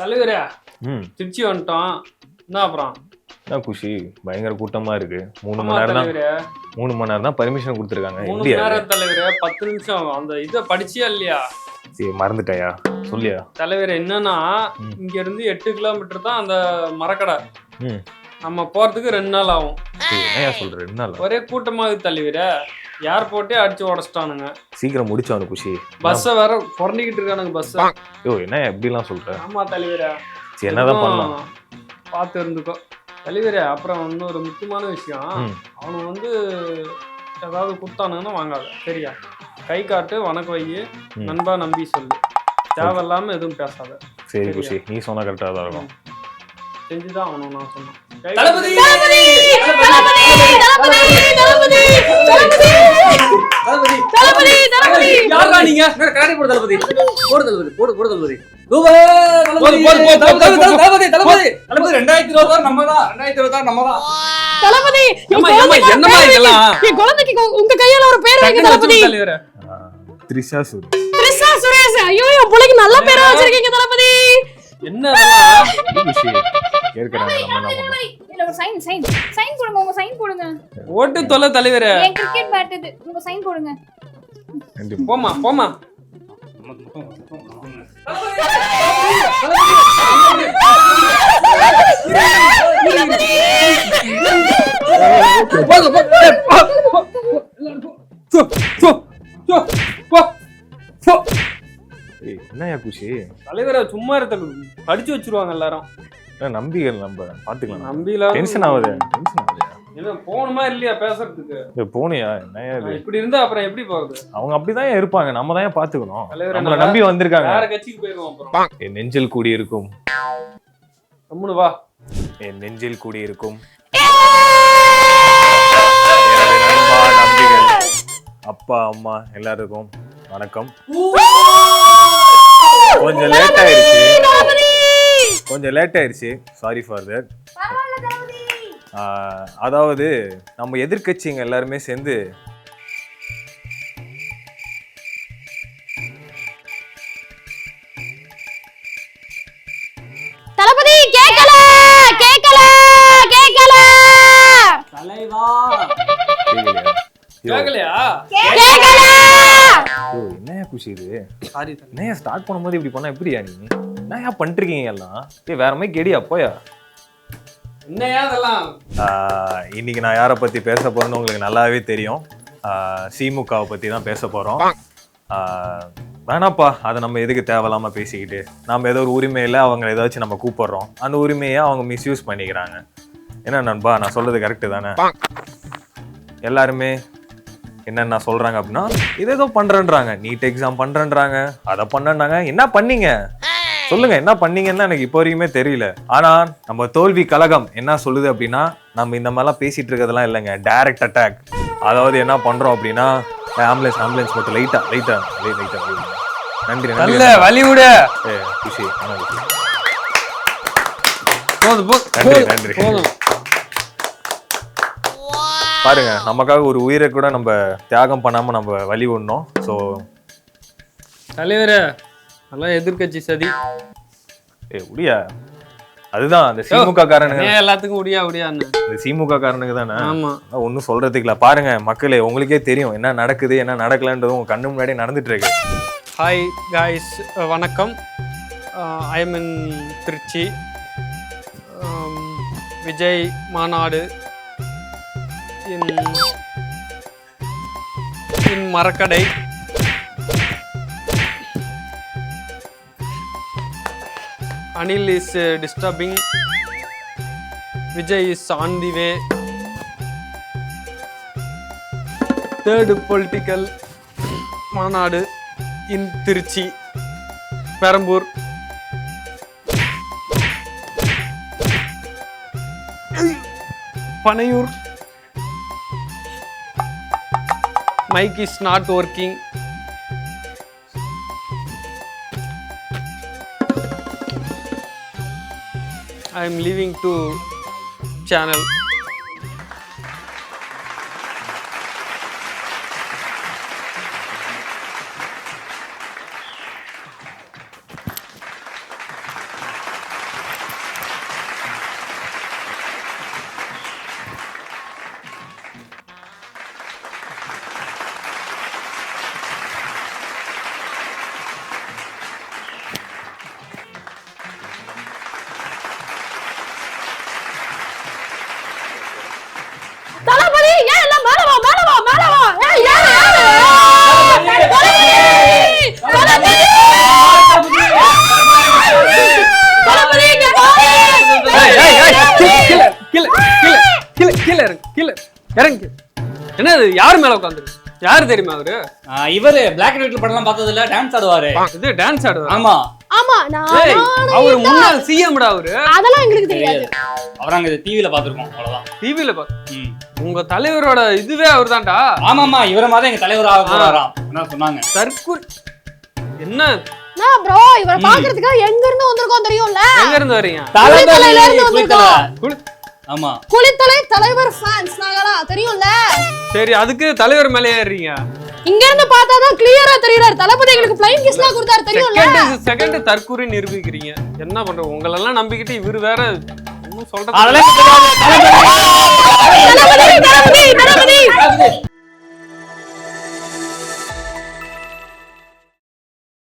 தலைவரே திருச்சி வந்துட்டோம். என்ன அப்புறம். என்ன குஷி பயங்கர கூட்டமா இருக்கு. மூணு மணி நேரம் தான் தலைவரே. மூணு மணி நேரம் தான் பர்மிஷன் கொடுத்துருக்காங்க மூணு நேரம் தலைவரே பத்து நிமிஷம். அந்த இதை படிச்சியா இல்லையா? சரி மறந்துட்டாயா? சொல்லியா? தலைவர் என்னன்னா. இங்க இருந்து எட்டு கிலோமீட்டர் தான் அந்த மரக்கடை. நம்ம போறதுக்கு ரெண்டு நாள் ஆகும். சொல்ற? ரெண்டு நாள்? ஒரே கூட்டமாக தலைவரே. ஏர்போர்ட்டே அடிச்சு உடச்சிட்டானுங்க. சீக்கிரம் முடிச்சவனு குஷி பஸ்ஸை வேற புரண்டிக்கிட்டு இருக்கானுங்க பஸ் ஐயோ என்ன எப்படிலாம் சொல்ற? ஆமா தலைவரே. சரி என்னதான் பண்ணலாம்? பார்த்து இருந்துக்கோ. தலைவரே அப்புறம் இன்னொரு முக்கியமான விஷயம். அவனுக்கு வந்து ஏதாவது குத்தானுங்கன்னா வாங்காத சரியா? கை காட்டு வணக்கம் வை. நண்பா நம்பி சொல்லு. தேவையில்லாம எதுவும் பேசாத. சரி. குஷி நீ சொன்னா கரெக்டாக தான் இருக்கும். செஞ்சுதான் அவனும் நான் சொன்னேன். ரெண்டாயிரத்தி இருபத்தாறு நம்மதான், ரெண்டாயிரத்தி இருபத்தாறு நம்மதான். தளபதி இதெல்லாம்? என் குழந்தைக்கு உங்க- கையால ஒரு பேர் வைங்க தளபதி திரிஷா த்ரிஷா த்ரிஷா சுரேஷ் ஐயோ என் பிள்ளைக்கு நல்ல பேரா வச்சிருக்கீங்க தளபதி என்ன ஏற்கனவே நம்ம என்ன இல்ல ஒரு சைன் சைன் சைன் போடுங்க உங்க சைன் போடுங்க. ஓட்டு தொலை தலைவரே. என் கிரிக்கெட் பேட் இது. உங்க சைன் போடுங்க. போமா போமா என்னய்யா குஷி தலைவரை சும்மா இருக்க அடிச்சு வச்சிருவாங்க எல்லாரும். என்ன நம்பிகள் நம்ம பாத்துக்கலாம் நம்பிலாம் டென்ஷன் ஆகுது. டென்ஷன் ஆகுது. என்ன போகணுமா இல்லையா பேசுறதுக்கு? போனியா? இது? இப்படி இருந்தா அப்புறம் எப்படி போகுது அவங்க அப்படிதான் இருப்பாங்க. நம்ம தான் பாத்துக்கணும்? நம்மள நம்பி வந்திருக்காங்க. வேற கட்சிக்கு போயிருவோம் அப்புறம். என் நெஞ்சில் கூடி இருக்கும். கம்முனு வா. என் நெஞ்சில் கூடி இருக்கும். அப்பா அம்மா எல்லாருக்கும் வணக்கம். கொஞ்சம் லேட் ஆயிருச்சு. சாரி ஃபார் தட் அதாவது நம்ம எதிர்க்கட்சிங்க எல்லாருமே சேர்ந்து தளபதி கேக்கல கேக்கல கேக்கல. தலைவா. கேக்கலையா? என்னய்யா குஷி இது? சாரி என்னையா ஸ்டார்ட் பண்ணும்போது இப்படி பண்ணா எப்படியா நீ? என்னய்யா பண்ணிருக்கீங்க எல்லாம்? ஏய் வேற மாதிரி கெடியா போயா? என்னையா அதெல்லாம் இன்னைக்கு நான் யாரை பத்தி பேச போறேன்னு உங்களுக்கு நல்லாவே தெரியும். சிமுகவை பத்தி தான் பேச போறோம். ஆஹ் வேணாப்பா அதை நம்ம எதுக்கு தேவையில்லாம பேசிக்கிட்டு நம்ம ஏதோ ஒரு உரிமையில அவங்க ஏதாச்சும் நம்ம கூப்பிடுறோம். அந்த உரிமையை அவங்க மிஸ்யூஸ் பண்ணிக்கிறாங்க. என்ன நண்பா நான் சொல்றது கரெக்டு தானே? எல்லாருமே என்னென்ன சொல்றாங்க அப்படின்னா இது ஏதோ பண்றேன்றாங்க. NEET exam பண்றேன்றாங்க. அதை பண்ணேன்னாங்க என்ன பண்ணீங்க? சொல்லுங்க என்ன பண்ணீங்கன்னு எனக்கு இப்போ வரைக்குமே தெரியல. ஆனா நம்ம தோல்வி கழகம் என்ன சொல்லுது அப்படின்னா நம்ம இந்த மாதிரிலாம் பேசிட்டு இருக்கிறதெல்லாம் இல்லைங்க. டைரக்ட் அட்டாக் அதாவது என்ன பண்றோம் அப்படின்னா ஆம்புலன்ஸ் ஆம்புலன்ஸ் மட்டும் லைட்டா லைட்டா லைட்டா நன்றி நன்றி. நல்ல வழி விடு. குஷி நன்றி, நன்றி. பாருங்க நமக்காக ஒரு உயிரை கூட நம்ம தியாகம் பண்ணாம நம்ம வழி விடணும். ஸோ தலைவரே. அதெல்லாம் எதிர்க்கட்சி சதி. ஏ உடியா? அதுதான் அந்த திமுக காரனுங்க ஏன் எல்லாத்துக்கும் உடியா உடியான்னு. இந்த திமுக காரனுக்கு தானே? ஆமா. ஒன்றும் சொல்றதுக்கு இல்ல பாருங்க மக்களே உங்களுக்கே தெரியும் என்ன நடக்குது என்ன நடக்கலன்றது உங்க கண்ணு முன்னாடி நடந்துட்டு இருக்கு. ஹாய் காய்ஸ் வணக்கம். I am in Tiruchi Vijay மாநாடு in in Marakkadai. Anil is disturbing uh, Vijay is on the way third political மாநாடு in Tiruchi Perambur. Panaiyur. Mic is not working I am leaving to இறங்கி. என்ன இது யார் மேல உட்காந்துருக்கு யாரு தெரியுமா அவரு? இவரு பிளாக் அண்ட் ஒயிட்ல படம்லாம் பார்த்தது இல்ல டான்ஸ் ஆடுவாரு இது டான்ஸ் ஆடுவார்? ஆமா. ஆமா நான் அவர் முன்னாள் சிஎம்டா அவரு. அதெல்லாம் எங்களுக்கு தெரியாது. அவர் அங்க டிவில பாத்துருக்கோம் அவ்வளவுதான். டிவில பாத்து. உங்க தலைவரோட இதுவே அவர்தான்டா. ஆமாமா இவர மாதிரி தான் எங்க தலைவர் ஆக போறாராம். என்ன சொன்னாங்க? தற்கொலை என்ன? நான் ப்ரோ இவரை பாக்குறதுக்கு எங்க இருந்து வந்திருக்கோம் தெரியும்ல? எங்க இருந்து வரீங்க குளித்தலையில இருந்து குளித்தலை. ஆமா. குளித்தலை தலைவர் ஃபேன்ஸ் நாங்களா? தெரியும்ல? சரி அதுக்கு தலைவர் மேலே ஏறீங்க இங்க இருந்து பார்த்தா தான் கிளியரா தெரியுறாரு. தளபதி எங்களுக்கு பிளைன் கிஸ்லாம் கொடுத்தாரு தெரியும்ல? செகண்ட் தற்கூரி நிரூபிக்கிறீங்க. என்ன பண்ற உங்கள எல்லாம் நம்பிக்கிட்டு இவர் வேற சொல்றது